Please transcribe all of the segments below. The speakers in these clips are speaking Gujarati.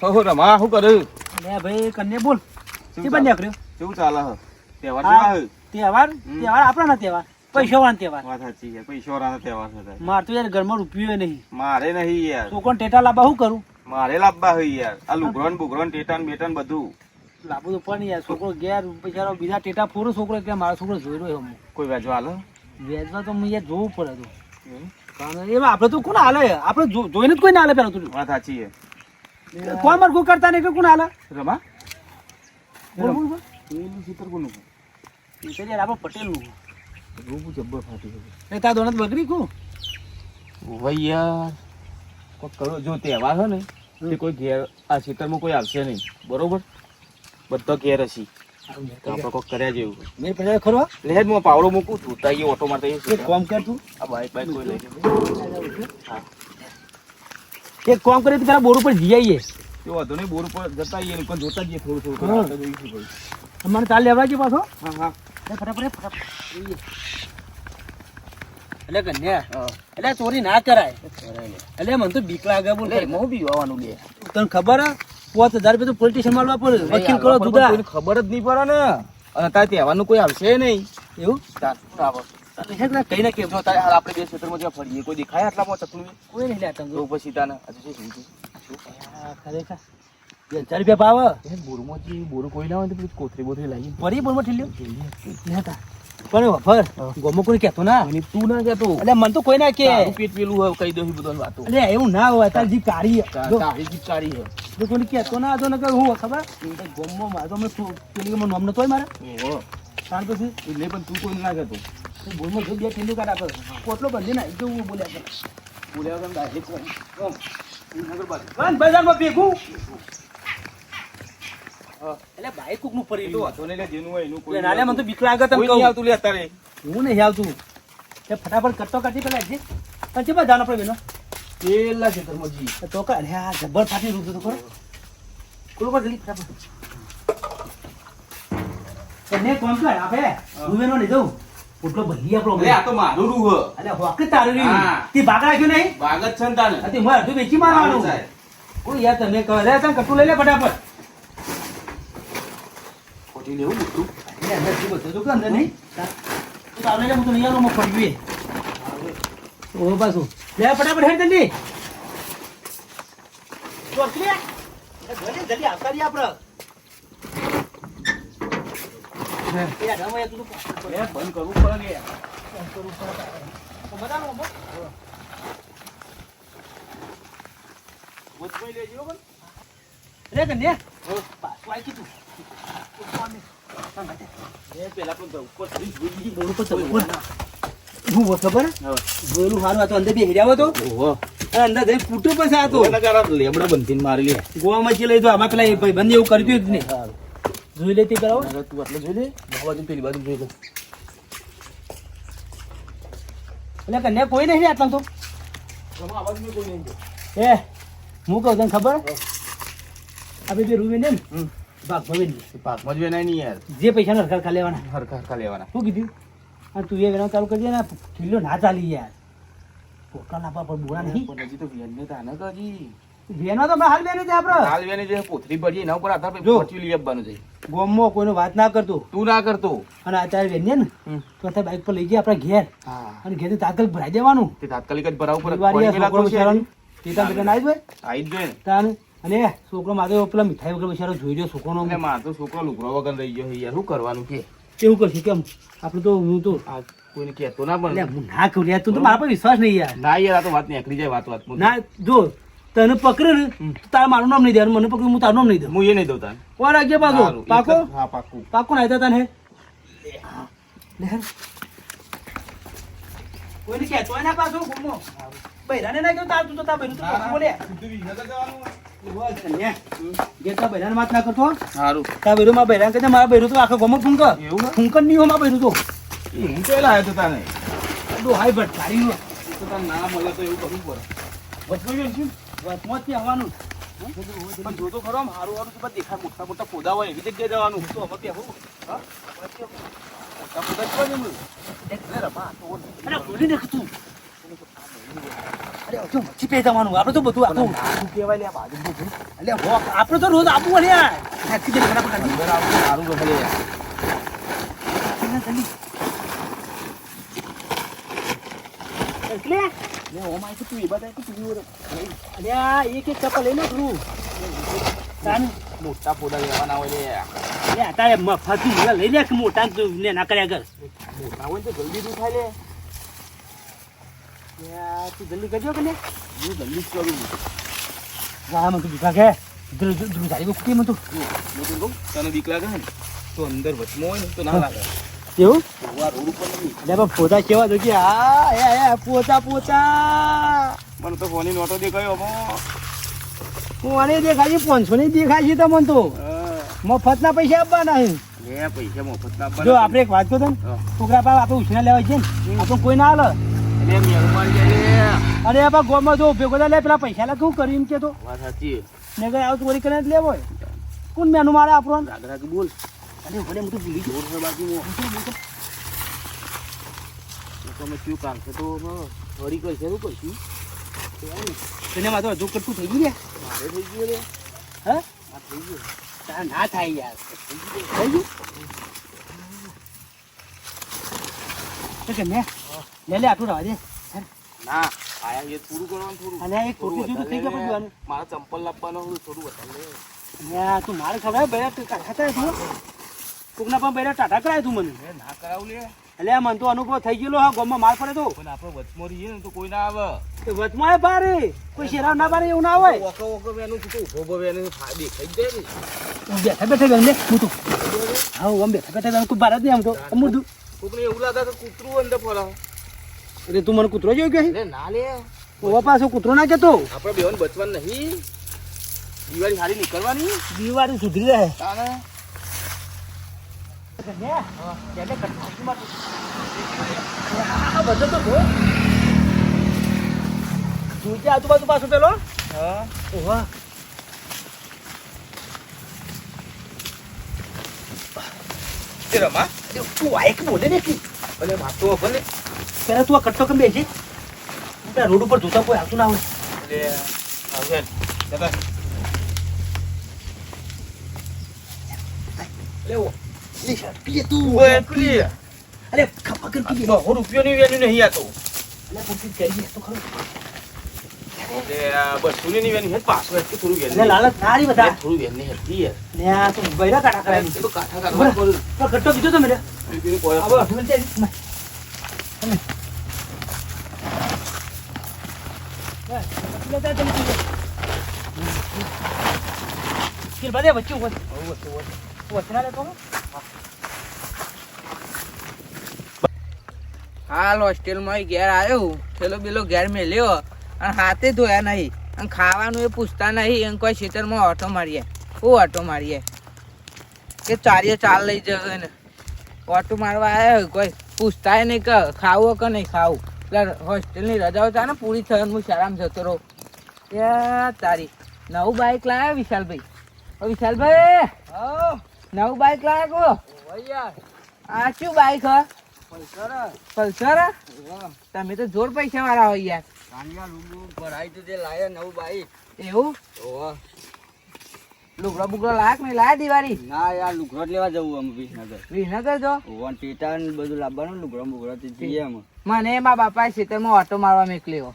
હો રમા શું કરે? લે ભાઈ કન્યા બોલ. શું તે? બંધ કર્યો કેવું ચાલે હ તહેવાર કેવા હે? તહેવાર? તહેવાર આપણા તહેવાર. પૈસા તહેવાર. વાત સાચી છે તહેવાર છે માર તો યાર ઘરમાં રૂપિયો નહીં. મારે નહીં યાર. છોકરો ટેટા લાવવા શું કરું? મારે લાવવા હોય યાર. આ લુગડો ને બુગડો ને ટેટા ને બેટા ને બધું. લાવવું તો પણ યાર છોકરો ઘેર બિચારો બીજા ટેટા ફોરો છોકરો ત્યાં મારો છોકરો જોઈ રહ્યો કોઈ વેચવા હાલે? વેચવા તો મને યાર જોવું પડે તો. કારણ એમાં આપણે તો કોણ હાલે? આપણે જોઈને જ કોઈ ના હાલે પેલા તું. વાત સાચી છે. કોણ મારું કોઈ છે? એ તો યાર આપણે પટેલનું રૂબુ જબ્બર ફાટી ગયું. એ બકરી કુ ભાઈ યાર. કરો જો તહેવાર છે ને તે કોઈ ઘેર આ ખેતરમાં કોઈ આવશે નહીં. બરોબર? બધો ઘેર હશી આપણે કોક કર્યા જેવું મેં પેલા ખરો. લે હું પાવડો મૂકું છું. તાઈ ઓટો મારતા કોમ કર તું. આ બાઈક બાઈક કોઈ લઈ હા. એક કામ કરીએ પેલા બોર ઉપર જઈ આવીએ. તે વાંધો નહીં બોર ઉપર જતા આવીએ પણ જોતા જઈએ થોડું થોડું આગળ જોઈશું ભાઈ. અમારે ચાલ લેવા જઈએ પાછો. હા હા. ફટાફટ ફટાફટ. એટલે કન્યા. એટલે ચોરી ના કરાય. એટલે મને તો બીક લાગે બોલ. હું બી આવવાનું તને ખબર પાંચ હજાર રૂપિયા તો પોલીસ સ્ટેશન પડે વકીલ કરો જુદા. ખબર જ નહીં પડે ને. અને તારે તહેવારનું કોઈ આવશે નહીં. એવું? તાર કઈ ના કેમ તારે હાલ આપણે બે ક્ષેત્રમાં જ્યાં ફરીએ કોઈ દેખાય આટલામાં ચકલું કોઈ નહીં લેતા તો પછી તાને હજુ શું થયું છે? ખરેખર. બે હજાર રૂપિયા ભાવ એ બોરમાંથી બોર કોઈ ના હોય તો પેલી કોથરી બોથરી લાવી ફરી બોલમાં ઠીલ્યો લેતા. પણ વફર ગોમો કોઈ કહેતો ના. અને તું ના કહેતો. એટલે મને તો કોઈ ના કે. પેટ પેલું હોય કહી દઉં બધું વાતો. એટલે એવું ના હોય તારી જીભ કાઢી તારી જીભકારી જો કોઈ કેતો ના હતો ને કે હું ખબર? ગોમો મારે તો મેં પેલી નામ નતો મારે. ઓહો. કારણ પછી? એટલે પણ તું કોઈ ના કહેતો. બોલમાં જો બે ઠીલું કાઢા કરે. કોટલો બંધી ના જો હું બોલ્યા કરે. બોલ્યા વગર direct કોમ. કોમ. નગર બાજુ. પણ બજારમાં ભેગું. હા. એટલે ભાઈ કુકનું ફરી તો વાંધો નહીં જેનું હોય એનું કોઈ નાલે મને તો બીક લાગે તને કોઈ કહું. આવતું લે અત્યારે. હું નહીં આવતું. તે ફટાફટ કરતો કાઢી પેલા જે પણ ચેમાં જવાનું આપણે બેનો પેલા છે ધર્મજી તો કા અરે આ જબર ફાટી રૂપ તો કરો ખુલ્લું પર જલ્દી ફટાફટ. તને કોમ કર આપે. હું બેનો નહીં જવું પોટલો ભલી આપણો અરે આ તો મારું રૂહ અરે હોક તારું રૂહ હા. તે ભાગ રાખ્યો નહીં? ભાગ જ છે ને તાને. અતે હું અડધું વેચી મારવાનું સાહેબ. કોઈ યાર તમે કહે રે તને કટુ લઈ લે ફટાફટ. ખોટી લેવું બધું. અરે અંદર શું બધું તો કે અંદર નહીં? તું તાવ લઈ લે હું તો નહીં આવું હું ફરવી ઓ પાછું. લે ફટાફટ હેડ જલ્દી. ચોરકી લે જલ્દી જલ્દી આવતા રહી આપણે એ આડામાં યાર તું તો એ બંધ કરવું પડે. રે કન્યા પેલા પણ ઉપર જોઈ. હું ખબર હા. જોયેલું હારું આ અંદર બે હેર્યા હતો અંદર જઈને ફૂટું પછી આ તો એના કારણે લેમડા બંધીને મારી ગોવા ગોવામાં લઈ તો આમાં પેલા એ ભાઈબંધે એવું કર્યું જ નહીં જોઈ લેતી તે કરાવો તું આટલે જોઈ લે. આ બાજુ પેલી બાજુ જોઈ લે. એટલે કન્યા કોઈ નહીં આટલા તો આ. એ હું કહું તને ખબર આપણે બે રૂમે ને. ભાગ ભવે એ જ નહીં યાર. જે પૈસા હરખા ખા લેવાના હરખા હરખા લેવાના. શું કીધું અને તું એ વેણા ચાલુ કરજે ને કિલ્લો ના ચાલી યાર પોટલા ના પર બોરા નહીં પણ હજી તો વ્યાજને તો આને તો હજી. વેનો તો હાલ બેને છે આપણે હાલ વેને જે પોથરી પડી એના ઉપર આધાર જો. પહોંચી લઈ આવવાનું છે. ગોમમાં કોઈનો વાત ના કરતો. તું ના કરતો. અને અત્યારે વેને ને તો અત્યારે બાઇક પર લઈ ગયા આપણા ઘેર. અને ઘેર તાત્કાલિક ભરાઈ દેવાનું. તે તાત્કાલિક જ ભરાવું પડે. દિવાળી કોઈ આ છોકરો પેલા તો છે? બિચારાનું. ટીટા બીટા ના જ હોય. આઈ જ તાન અને છોકરો મારે પેલા મીઠાઈ વગર બિચારો જોઈ રહ્યો છોકરોનો. એટલે માર તો છોકરો લુગડો વગર રહી ગયો યાર શું કરવાનું કે કેવું કરશે કેમ? આપણે તો હું તો કોઈને કહેતો ના પણ. હું ના કહું યાર. તું તો મારા પર વિશ્વાસ નહીં યાર. ના યાર આ તો વાત નીકળી જાય વાત વાત ના જો તને પકડે ને તારે મારું નામ નહીં દે મને પકડે હું તારું નામ નહીં દઉં હું એ નહીં દઉં તાને કોણ રાખજે પાકો. પાકો હા પાકું. પાકો ના હતા તને લે હેર. કોઈને કહેતો હોય ના પાછો ગુમો. બૈરાને ના કહ્યું તાર તું તો તાર બૈરું તું બોલે. તાર હો. હે? હો હું ના મળે તો. એવું કરવું પડે. વચમાં શું? વચમાંથી આવવાનું. પણ જો તો ખરો આમ હારું હારું બધા દેખાય. મોટા મોટા ફોદા હોય એવી જગ્યાએ જવાનું. તો હવે કે હું? મોટા ફોદા જ હોય ને એમ. અરે ભૂલી નાખ તું. અરે હજુ મચ્છી પે જવાનું. આપણે તો બધું આખું નાનું કહેવાય લે બાજુ એટલે હો આપણે તો રોજ આપવું દે. અંદર આવું સારું રહે જલ્દી. એટલે લે, ઓમ આઈ તો એ બધા તું. અલ્યા એક એક ચપ્પલ લઈ લો પેલું તાનું મોટા પોડા લેવાના હોય લે અત્યારે મફત લઈ લે કે મોટા ને ના કર્યા કર મોટા હોય તો જલ્દી શું થાય લે તું જલ્દી કરજો કે ને હું જલ્દી જ કરું હા મને તું કે ધ્રુવ ધ્રુવ મને તું તને બીક લાગે ને તો અંદર વચમાં હોય ને તો ના લાગે એવું? એટલે પોતા કેવા તો કે હા એ એ પોતા પોતા. મને તો ફોની નોટો દેખાયો હું આને દેખાય પાંચસો ની દેખાય છે તમને તો. મફતના પૈસા આપવાના છે. પૈસા મફતના જો આપણે એક વાત કહો ને છોકરા પાસે આપણે ઉછીના લેવા છે ને આપણે કોઈ ના હાલ. અરે આપા ગોમાં જો ભેગો લે પેલા પૈસા લે શું કર્યું એમ કે તો? વાત સાચી ને કઈ આવું ચોરી કરીને જ લેવો હોય. કોણ મેનુ મારે આપણો બોલ. અરે મને તો ભૂલી જોર છે તો તમે શું કામ છે તો ફરી કરશે શું કરશું તને મારે હજુ કટું થઈ ગયું ને મારે થઈ ગયું રે હા થઈ ગયું તાર ના થાય યાર થઈ ગયું તો કે મેં લે લે આટલું રવા દે ના આયા એ પૂરું કરવાનું થોડું અને એક જેવું તો થઈ ગયું બધું આને. મારા ચંપલ લાવવાનો થોડું વધારે લે. તું મારે ખબર બેરા તું કાઢા થાય તું કોકના પણ પહેલા ટાટા કરાય તું મને. ના કરાવું લે. એટલે મને તો અનુભવ થઈ ગયેલો હા ગોમમાં માર પડે તો. પણ આપણે વચમાં રહીએ ને તો કોઈ ના આવે. વચમાં એ બારે કોઈ શેરા ના પારે એવું ના આવે ઓકો ઓકો વેનું તું તો ઊભો ઊભો વેનું ફાડી ખાઈ જાય ને. બેઠા બેઠા બેન લે હું તો હા આમ બેઠા બેઠા બેન કોઈ જ નહીં આમ તો. તું કોકને એવું લાગે કે કૂતરું અંદર ફરા એટલે તું મને કૂતરો જોયો કે ના લે. ઓવા પાછો કૂતરો ના કેતો આપણે બેન બચવાનું નહીં. દિવાળી સારી નીકળવાની. દિવાળી સુધરી રહે. જોજે આજુબાજુ પાછું પેલો? હા. તે રમા. તું વાયક બોલે ને ભલે વાતો ભલે પેલા તું આ કટ્ટો કેમ બેસી? પેલા રોડ ઉપર જોતા કોઈ આવતું ના હોય. આવશે પીએ તું ઓય પેલી અરે ખપા કર પીએ બહુ રૂપિયાની વેલ્યુ નહીં આતો અલે પૂછી કરી તો ખરો બસો ની વેલ્યુ હે પાછો એટલે થોડું વેલ્યુ લાલચ નારી બધા થોડું વેલ્યુ હતી યાર ને આ તો બૈરા કાટા કરે તો કાઠા કરવા બોલ તો કટ્ટો કીધો તમે મેરે અઠવાડિયે જાય ને. તમે. કિલ બધે વચના લેતો હો. હાલ હોસ્ટેલમાં ઘેર આવ્યો પેલો બેલો ઘેર મેલ્યો અને હાથે ધોયા નહીં. અને ખાવાનું એ પૂછતા નહીં. એમ કોઈ ખેતરમાં ઓટો મારીએ. હું ઓટો મારીએ? કે ચારીએ ચાલ લઈ જશે ને ઓટો મારવા આવ્યો કોઈ. પૂછતા નહીં કે ખાવું કે નહીં ખાવું. એટલે હોસ્ટેલની રજાઓ થાય ને પૂરી થઈને હું શાળામાં જતો રહું. એ તારી. નવું બાઇક લાવ્યા વિશાલભાઈ. ઓ વિશાલભાઈ! નવું બાઇક લાવ્યા કો? આ શું બાઇક હ? પલ્સર? તમે તો જોર પૈસા વાળા હોય યાર. એવું? લુગડો બુગડો લાયક નહીં? લાયા દિવાળી? ના યાર લુગડો લેવા જવું અમે વિસનગર. વિસનગર જો? ઓવન ટેટા ને બધું લાવવાનું લુગડો બુગડો તે જઈએ અમે. મને મારા બાપાએ ખેતરમાં ઓટો મારવા મોકલ્યો.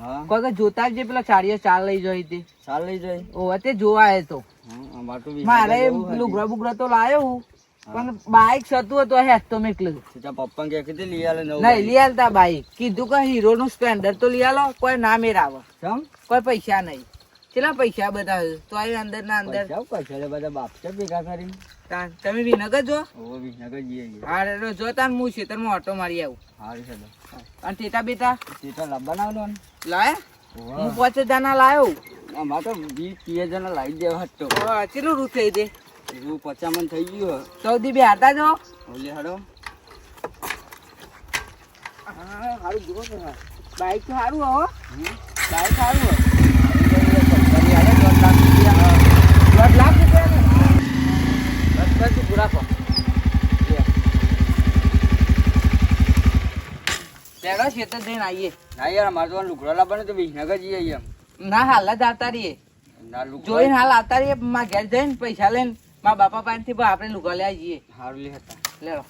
હા? કોઈ કે જોતા જ પેલા ચારીઓ ચાલ લઈ જોઈ હતી ચાલ લઈ જાય. ઓવે તે જોવા આવ્યો તો. તો મારે લુગડા બુગડા તો લાયો હું. પણ બાઈક સતું હતું હેત તો પપ્પા કે કીધું લઈ આલે નવું નહીં લઈ આલતા બાઈક કીધું કે હીરો નું સ્પ્લેન્ડર તો લઈ આલો કોઈ ના મેરાવે. સમ કોઈ પૈસા નહીં. કેટલા પૈસા બધા? તો આવી અંદર. ના અંદર પૈસા બધા બાપ છે ભેગા કરી તમે વિનગર જો? વિનગર જઈએ હા જો તાન હું ખેતરમાં ઓટો મારી આવું. હારી છે અને ટેટા બેટા? ટેટા આવલો ને. લાયા. હું પોતે દાના લાયો. અમાર તો વીસ ત્રીસ જણા લાવી દેવા હતો હા, કેટલું રૂ થઈ દે? એવું પચામણ થઈ ગયું. ચૌદી બે હાટા જો ઓલે હાડો હા સારું જુઓ તો બાઈક તો સારું હો. બાઈક સારું હો દોઢ લાખ રૂપિયા દોઢ ને પૂરા કર. પેલો ખેતર જઈને આવીએ. હા યાર અમારે તો લુગડો લાવવાનો તો વિસનગર જઈએ એમ. ના હાલ જ આવતા રહીએ. ના જોઈને હાલ આવતા રહીએ માં ઘેર જઈને પૈસા લઈને. મારા બાપા પાસેથી પણ આપણે લુગા લેવા જઈએ હારું લે હતા. લેડો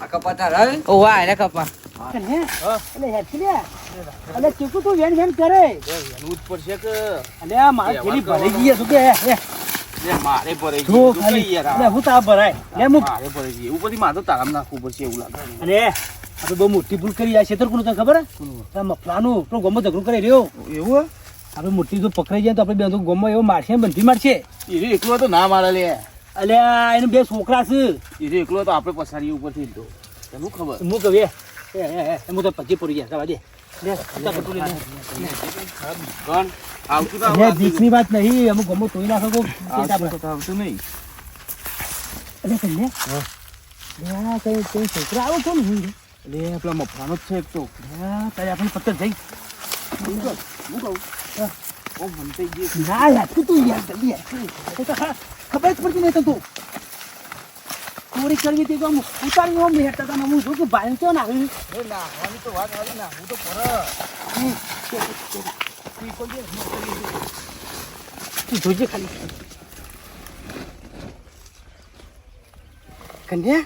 આ કપાતા ઓ વાહ એને કપા. હે? એટલે હેઠી લે. ચીકુ તું વેણ વેણ કરે. એનું જ પડશે કે? અને આ મારી થેલી ભરી ગઈ છે, શું કે? હે, હે. લે, મારે ભરાઈ ગયું. તું ખાલી. યાર હું તાર ભરાય લે મુ મારે ભરાઈ ગયું. બધી મારે તો તારામાં નાખવું પડશે એવું લાગે. અને આપણે બહુ મોટી ભૂલ કરી આ છેતર કોનું તને ખબર હે? મફલાનું. પેલો ગમો ઝઘડો કરી રહ્યો. એવું આપણે મોટી જો પકડાઈ જાય તો આપણે બે તો ગમો એવો મારશે ને બંધી મારશે. એ એકલો તો ના મારે લે. અલ્યા એને બે છોકરા છે. એ એકલો તો આપણે પસારી ઉપરથી તો તને ખબર? હું કહું એ હું તો પછી પડી ગયા દે. તા આવતું બીકની વાત નહીં અમુક ગમો તોડી નાખો. આવતું નહીં. અલે તમને હા. કઈ- કઈ છોકરા આવો કોણ હું? એટલે પેલા મફાનો જ છે એક તો. હા, તારે આપણે પત્તર જઈ. હું કહું? હું કહું. ઓ મન થઈ ના યાર તું તું યાર જલ્દી યાર. એ તો ખા- ખબર જ પડતી નહીં તો. ચોરી કરવી હતી તો આમ ઉતારી આમ હેઠતા હતા હું જોઉં કે ભાઈ તો ના આવ્યું. એ નાખવાની તો વાત આવી ના હું તો પર તું જોજે ખાલી. કન્યા?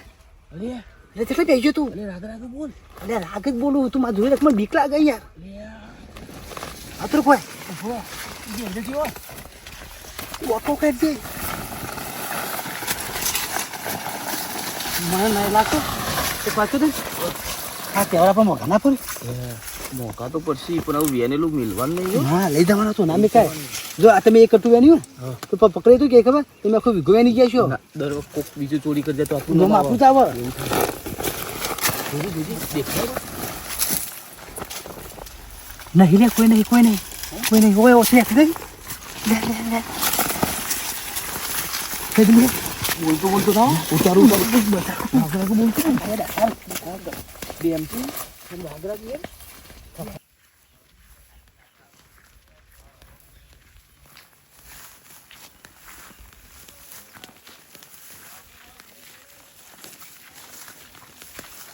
અરે તે કઈ બેસજો તું? અરે રાગ રાગ બોલ. અરે રાગ જ બોલું તું મારા જોઈ રાખ મને બીક લાગે યાર. અતર કોઈ ઓકો કરી દે. મને નહીં લાગતું. એક પાછું દે હા કેવડા પણ મોઢા ના પડી મોકા તો પડશે પણ આવું વેનેલું મિલવાનું નહીં હા. લઈ જવાનો તો ના મેં જો આ તમે એક કટુ વેન્યું તો પ- પકડાઈ તું કે ખબર? તમે આખું વિગો વેની ગયા છો. દર વખત કોક બીજું ચોરી કરી જાય તો આપણું નામ આપણું આવે. જ? નહીં લે કોઈ નહીં કોઈ નહીં. કોઈ નહીં ઓય ઓછે લે લે લે લે. કઈ દે બોલતો બોલતો થાઓ. ઉતારું ઉતારું. બસ. બોલતો. ને બે એમ થી.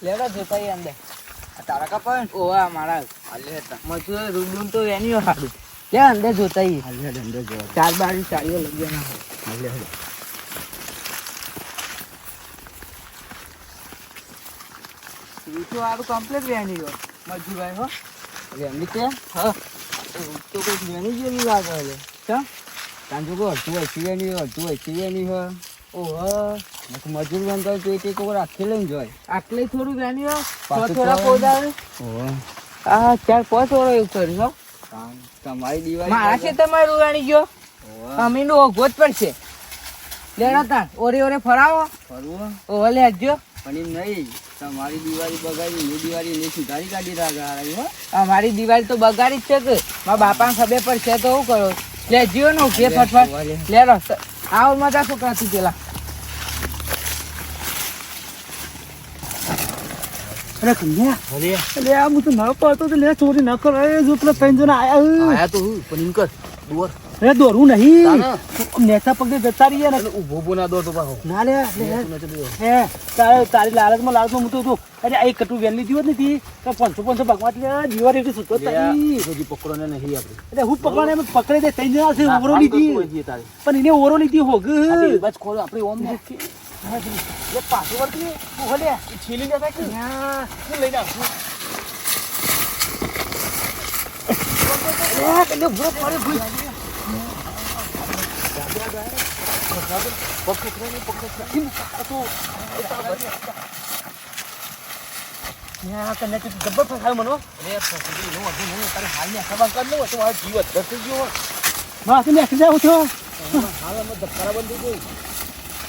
લેડો જોતા ઈ અંદર. તારા તારા કપાય ઓવા મારા. હાલે હતા મજૂર રૂમ તો એની હારું. ત્યાં અંદર જોતા ઈ હાલે અંદર જો. ચાર બાર ચાળીઓ લઈ ગયા હાલે હાલે તો હારું કમ્પ્લીટ વેની હો મજૂભાઈ હો એમની તે હા. તો કોઈ મેની જેવી લાગે છે ચા તાંજો કો અડધું હોય સિવેની હોય અડધું હોય સિવેની હોય. ઓહો. મજૂર બનતા તો એક એક ઓવર આખી લઈને જોય. આટલે થોડું પાછું થોડા પોદા ઓહો. આ ચાર પાંચ ઓળો એવું કર્યું હો. તમારી દિવાળી મારા છે તમારું રૂવાણી ગયો અમીન ઓઘો જ પડશે. લેડો તાણ ઓરે ઓરે ફરાવો. ફરવો? ઓહો લેજો પણ એમ નહીં તમારી દિવાળી બગાડી એ દિવાળી એને સુધારી કાઢી રાખા હો. અમારી દિવાળી તો બગાડી જ છે કે. મારા બાપાને ખબર પડશે તો શું કરો. લેજો ને ઉભે ફટફટ. લેડો આવો મજા છોકરા તું પેલા. અરે કન્યા અરે. આ હું તો ન પડતો તો લે ચોરી ન કરો એ જો પેલા ત્રણ જણા આયા આયા તો હું પણ એમ કર દોર અરે દોરું નહીં. નેતા પગને જતા રહીએ ને. ઊભો ઊભો ના દોર તો પાછો. ના લે હે તારે તારી લાલચમાં લાલચમાં હું તો. હતું અરે આ એક કટુ વેલ લીધી હોત નથી તી પાંચસો પાંચસો ભગવાન લે દિવાળી એટલી સુતો તારી. હજી પકડો ને નહીં આપણે અરે હું પકવાને એમ પકડી દે તઈ જણા છે ઓરો લીધી. તારે. પણ એને ઓરો લીધી હોગ. બસ ખોલ આપણે ઓમ એ પાછું વળતી છીલી જતા કે ના. હું એ પડે ભૂઈ. યા કને તું જબ્બર ફસાયો મનો અરે પકડી નો વધુ નહીં તારે હાલ ને ખબર કર નો તો આ જીવ થઈ ગયો હોત.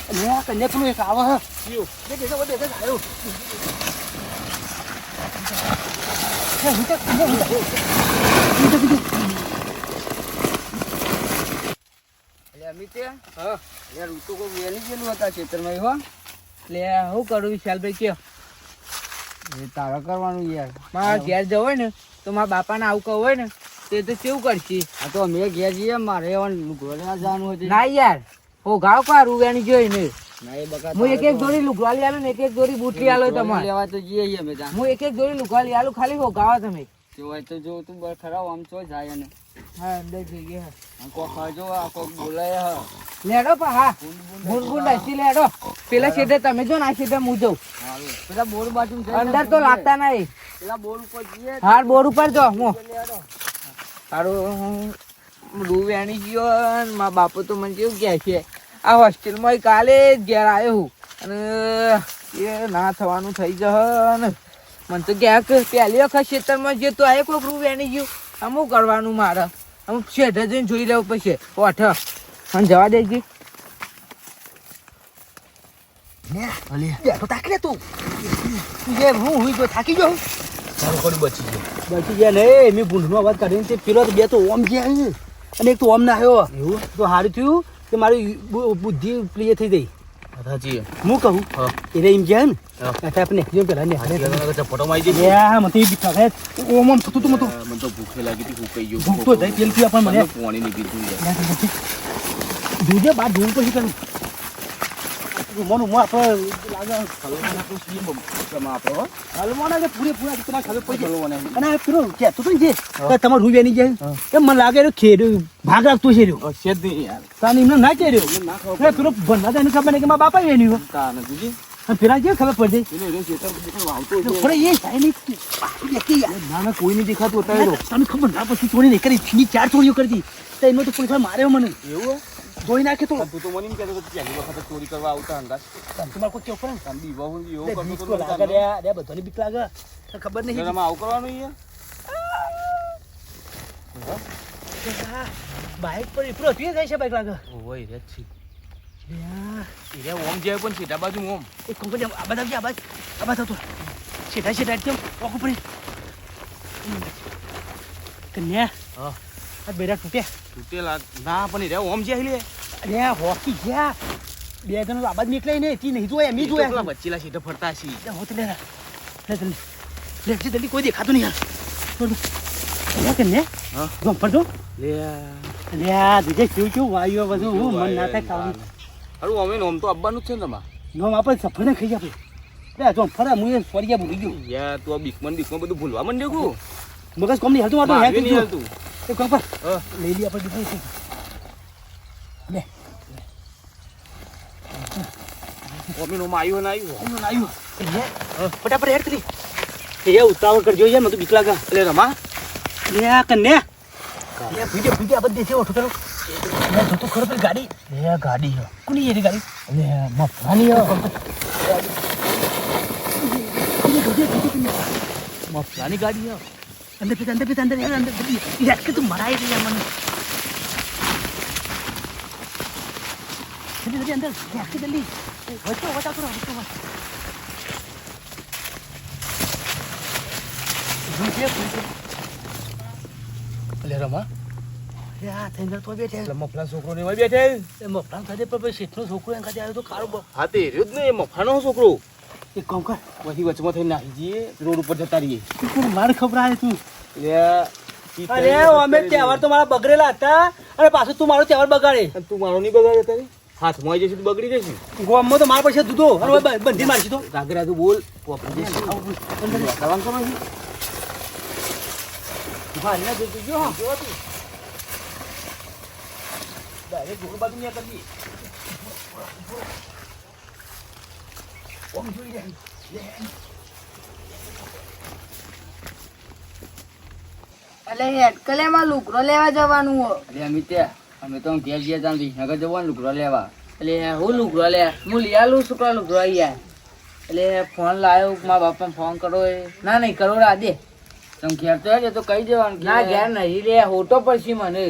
તમે હું તો કીધું એટલે અમિત હા. યાર હું તો કોઈ વેની ગયેલું હતા ખેતરમાં હો. એટલે શું કરું વિશાલભાઈ કયો. એ તારા કરવાનું યાર. મારા ઘેર જવું હોય ને તો મારા બાપાને આવું કહું હોય ને તે તો કેવું કરશે? આ તો અમે ઘેર જઈએ મારે લુગડો લેવા જવાનું હતું ના યાર હો ગાવ કા રૂવેણી જોઈ ને. ના હું એક એક જોડી લુગવાલી આલું ને એક એક જોડી બુટલી આલો તમારે. લેવા તો જઈએ અમે હું એક એક જોડી લુગવાલી આલું ખાલી હો ગાવા તમે. જો તો જો તું બર ખરાબ આમ તો જાય ને હા અંદર જઈએ હા. આમ કોક હજો આ કોક બોલાય હા. લેડો પા હા. બુન ડસી લેડો. પેલા સીધે તમે જો ના સીધે હું જઉં. પેલા બોર બાજુ અંદર તો લાગતા નહીં. પેલા બોર ઉપર જઈએ હાર બોર ઉપર જો હું. સારું રૂવેણી ગયો મા મારા બાપુ તો મને કેવું કહે છે આ હોસ્ટેલમાં કાલે જ ઘેર આવ્યો હું. અને એ ના થવાનું થઈ જશે ને મને તો ક્યાંક પહેલી વખત ખેતરમાં જે તો આ કોઈક રૂ વેણી ગયું. આમ કરવાનું મારે? આમ શેઠે જઈને જોઈ લેવું પછી ઓઠ. અને જવા દેજે. તો તાકી લે તું. જે હું હું ગયો થાકી ગયો કોણ બચી ગયું? બચી ગયા ને મેં ભૂંડનો અવાજ કાઢીને તે પેલો બે તો ઓમ આવ્યું અને એક તો ઓમ ના આવ્યો એવું? તો સારું થયું કે મારી બુદ્ધિ પ્રિય થઈ ગઈ. સાચી હું કહું. એટલે એમ ગયા ને. એટલે આપણે નીકળીએ પેલા ને હારે ચપટો મારી જઈ યા મને બીક લાગે ઓમ ઓમ થતું તું મને તો. ભૂખે લાગી હતી ભૂખાઈ ગયું. ભૂખ તો જાય તેલથી આપણને મને પાણી ની પીધું. જોજે બાર જોવું પછી કરું મનું મોં આપણે લાગે. હલવાના તો છીએ બમ- આપણો. હલવાના કે પૂરેપૂરા તમારે ખબર પડી જાય હલવાના. અને પેલો કહેતો તો ને જે? કે તમારું રૂ વેની જાય એમ મને લાગે એનો ખેડ ભાગ રાખતો છે રહ્યો. જ નહીં યાર. તાને એમને ના કે રહ્યો. ના ખબર એ પેલો ભણવા એને ખબર નહીં કે મારા બાપા હોય તાને જોજે. પેલા કેવી ખબર પડી? એનો. પણ એ ના ના કોઈ નહીં દેખાતું અત્યારે ખબર ના પછી ચોરી નહીં કરી ચાર ચોરીઓ કરી હતી તો એમાં તો પોલીસ માર્યો મને. એવું? ધોઈ નાખે તો તું તો મને એમ કહેતો પહેલી વખત ચોરી કરવા આવતા હંગાત. તમારે કોઈ કેવું પડે ને તાન બીવા હું એવો કરતો લાગે રે, રે, બધાને બીક લાગે. તને ખબર નહીં? એમાં આવું કરવાનું અહીંયા? બાઇક બાઈક પર એટલો હતું જાય થાય છે બાઈક લાગે. ઓય, રે છી. એ રે ઓમ જાય પણ સીધા બાજુ ઓમ. એક કંકુ જેમ આ બધા આ બાજુ આ બાજુ હતો સીધા સીધા કેમ ઓકો પડી કન્યા હા. બેરા તૂટ્યા તૂટેલા. ના પણ રે ઓમ જાય લે. અરે હોકી ગયા બે જણ આવાજ નીકળે ને તી નહીં જોયા એમ જોયા પેલા વચ્ચેલા સીધા ફરતા. લે, હોત લે લે જલ્દી લે જલ્દી કોઈ દેખાતું નહીં યાર. લે કન્યા હા. પર જો લે. લે દીજે કેવું કેવું વાયુ બધું હું મન ના થાય ખાવાનું હારું, અમે ને ઓમ તો આવવાનું છે ને. નોમ આપણે સફળ ખાઈ જાય લે જો ફરા હું એ ફરિયા ભૂલી ગયો યાર, તું આ બીકમાં ને બીકમાં બધું ભૂલવા માંડ્યો કુ? મગજ કોમ નહીં હાલતું આ તો ભાગે નહીં હાલતું. એ હા. લઈ લઈએ આપણે દીધું છે લે. ઓમે નો ઓમ આવ્યો ને આવ્યો. આયું ને આયું લે. ફટાફટ હેડ કરી. એ ઉતાવળ કરજો યાર મને તો બીક લાગે. એટલે રમા. લે લે ભીડે ભીડે આ બધે છે ઓઠો કરો લે જો ખરો પેલી ગાડી. લે ગાડી હે કોની એરી ગાડી? લે મફાની હે મફલાની ગાડી. હે. અંદર પીતા અંદર પીતા અંદર અંદર યાર કે તું મરાઈ રહી મને જલ્દી જલ્દી અંદર યાર કે જલ્દી વચ્ચે વચ્ચે કરો વચ્ચે રમા બેઠે એટલે મફલા છોકરો હા એક કામ કર વહી વચમાં થઈને નાહી જઈએ રોડ ઉપર જતા રહીએ. તું માર ખબર તું. અરે અમે તહેવાર તો મારા બગડેલા હતા અને પાછું તું મારો તહેવાર બગાડે. તું મારો નહીં બગાડે તારી? હાથમાં આવી જશે તો બગડી જશે. ગોમમાં તો મારા પૈસા દૂધો અને બંધી મારશી તો. રાગે તું બોલ વાપરી જશે. વાતાવરણ કરો અહીં. ભાઈ ના જોજો જો હા. બાજુ ન્યા કરી દઈએ. એટલે હેડકલેમાં લુગરો લેવા જવાનું હો. એટલે અમે અમે તો ઘેર ગયા ત્યાં વિસનગર જવાનું લુકરો લેવા. એટલે હું લુકરો લે? હું લઈ આલું શું લુકરો યાર એટલે ફોન લાવ્યો મારા બાપાને ફોન કરો એ. ના નહીં કરો દે. તમે ઘેર તો હે તો કહી દેવાનું ના ઘેર નહીં લે હોટો પડશે મને.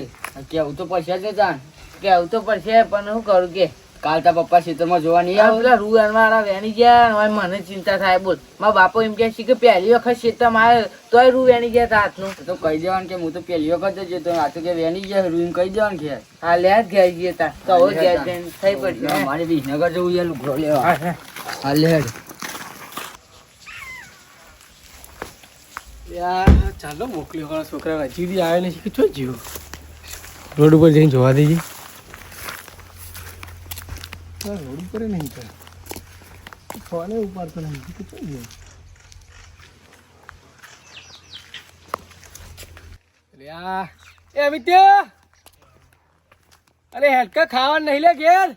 કેવું તો પડશે જ જાણ કેવું તો પડશે પણ હું કરું કે? કાલ તા પપ્પા ખેતરમાં જોવા નહીં આવે. પેલા રૂ મારા વેણી ગયા મને ચિંતા થાય બોલ. મારા બાપો એમ કહે છે કે પહેલી વખત શેતમાં આવે તોય રૂ વેણી ગયા તા હાથનું. તો કહી દેવાનું કે હું તો પહેલી વખત જ જતો આ તો કે વેણી ગયા રૂમ કહી દેવાનું કે. હા લે જ ગયા છીએ તા. તો હવે ગયા થઈ પડશે મારે વિસનગર જવું છે લુગડો લેવા. હા લે યાર ચાલો મોકલ્યો છોકરા હજી આવે આવ્યો નથી કે જો જીવ? રોડ ઉપર જઈને જોવા દઈએ રોડ ઉપર નહીં કરે ફોને ઉપાડતો નહીં. કે કઈ ગયો અરે આ, એ અમિત્ય અરે હેડકા ખાવા નહીં લે ઘેર.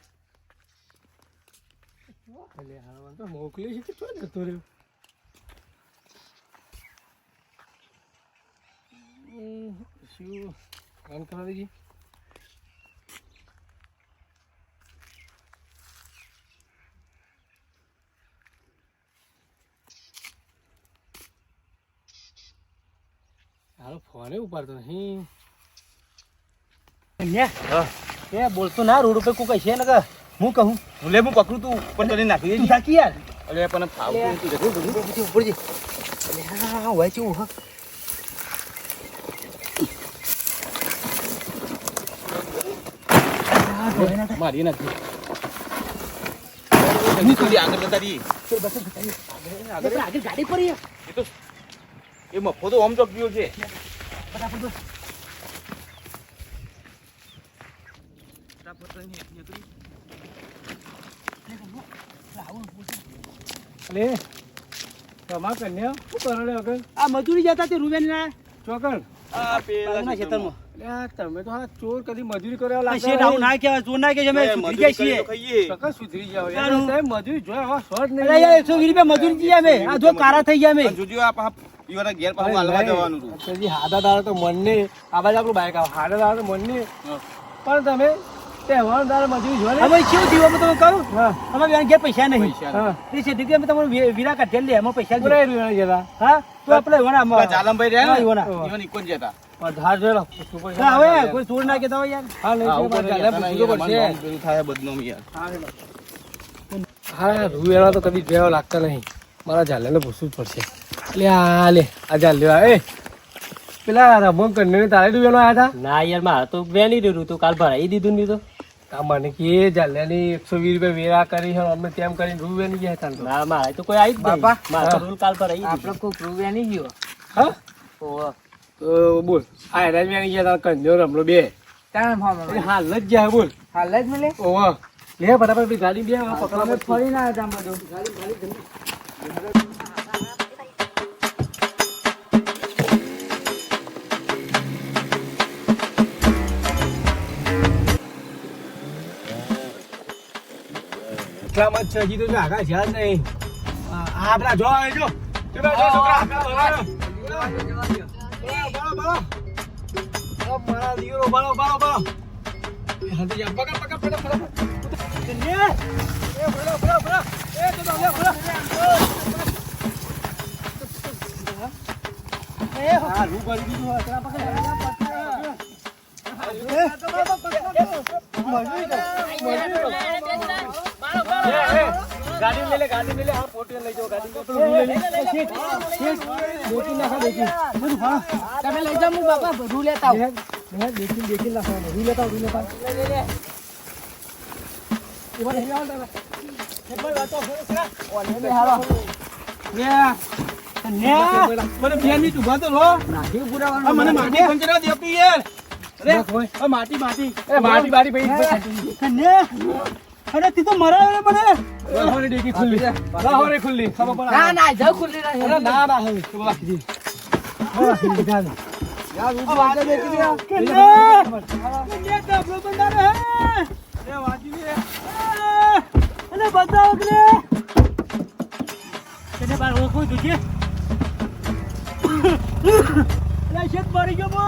તો મોકલી છે ચો જતો રહ્યો. શું કામ કરવા હાલો ફોને ઉપાડતો નહીં. એ બોલતો ના રોડ ઉપર કોઈ છે ને કે હું કહું? હું લે હું પકડું તું ઉપર ચડી નાખી યાર? અરે પણ. ઉપર જે અલે હા હોય છે હા મારી નથી આગળ જતા રહીએ. આગળ ગાડી યાર એ તો એ મફો તો ઓમ ચોક્યો છે તમા કન્યા શું વગર. આ મજૂરી જતા તે રૂવેન ના ચોકડ. આ પેલા ખેતરમાં. તમે તો આ ચોર કદી મજૂરી કરવા લાગે છે આવું ના કહેવાય ચોર ના કહેવાય, અમે સુધરી જાય છીએ કરી તો. સકન સુધરી જાવ યાર. મજૂરી જો આવા શોર્ટ નહીં અરે યાર એકસો વીસ રૂપિયા મજૂરી જી અમે. આ જો કારા થઈ ગયા અમે. પણ જોજો આ પા- ઈવાના ઘેર પાછું હાલવા જવાનું હતું. પછી હાડા દાડા તો મનને આ બાજુ આપણું બાઈક આવે. હાડા દાડા તો મનને. પણ તમે તહેવાર દાડા મજૂરી જો હવે કેવું અમે તમે કહું? હા. અમારે બેન ઘેર પૈસા નહીં. એ શેઠી કે અમે તમારું વીરા કાઢી લે એમાં પૈસા બોલાય રહ્યા હા? તો આપણે વણા જાલમભાઈ રહ્યા ને, ઈવોના. ઈવોના ઈકોન જતા. ધાર જોયેલો હવે કોઈ ચોર ના કહેતા હોય યાર. હા નહીં, રૂવેલા તો કદી જેવા લાગતા નહીં. મારા ઝાલે પૂછવું જ પડશે. એટલે આ લે આ ઝાલ લેવા પેલા રમણ કન્યાને તારે રૂવેલો આવ્યા હતા ના યાર મારે તો વેલી રહ્યું તું કાલ ભરાઈ દીધું નહીં તો આ મને કે ઝાલ્યાની એકસો વીસ રૂપિયા વેરા કરી છે અમે તેમ કરીને રૂવેલી ગયા હતા ને તો. ના મારે તો કોઈ આવી જ નહીં. બાપા. મારે તો રોલ કાલ ભરાઈ આપણે કોઈ પ્રૂવ્યા નહીં ગયો. હા. તો બોલ. આ વેણી ગયા હતા કંજો રમલો બે. તાણે એટલે હાલ જ ગયા બોલ. હાલ જ મળે? ઓવા લે ફટાફટ પેલી ગાડી બે પડશે. ફરી ના હતા બધું. એટલામાં જ છે હજી તો આગા છે જ નહીં. આ આ પેલા જો જો. છોકરા બળો, બળો, બળો. બળો, મારા દીકરો, બળો, બળો, બળો. હાથે જા, પકડ, પકડ, પકડ, પકડ. એ, બળો, બળો, બળો. એ, તો તો, લે, બળો. એ, હા, રૂ ભરી દીધું, અત્યારે પકડ, અત્યારે પકડ. મજૂરી મજૂરી. એ, એ, ગાડી લઈ લે ગાડી લઈ લે હા પોટીને લઈ જાઓ ગાડી લઈ પેલું લઈ લે શેઠ, શેઠ, દેખી બધું હા તમે લઈ જાઓ હું બાપા બધું લેતા આવું. બે દેખી દેખી નાખો રૂ લેતા રૂ લેતા લઈ આવો તમે. ઓલે બે હાલો. મને બે મિનિટ ઊભા તો લો. આ મને માટી પંચરા દે આપી યાર. અરે, માટી માટી માટી માટી ભાઈ ને અરે તી તો મરાયો મને. રાહોરી ડેકી ખુલ્લી. રાહોરી ખુલ્લી. ખબર પડે ના ના જો ખુલ્લી અરે ના ના હે તો બાકી દી હા ખુલ્લી ગાલ યાર રૂપ વાગે દેખી લે કન્ને કન્ને કાબલો બંધારો હે? અરે વાજી લે અરે બતાવો કે તને બાર ઓખો તું અરે શેઠ મારી ગયો બો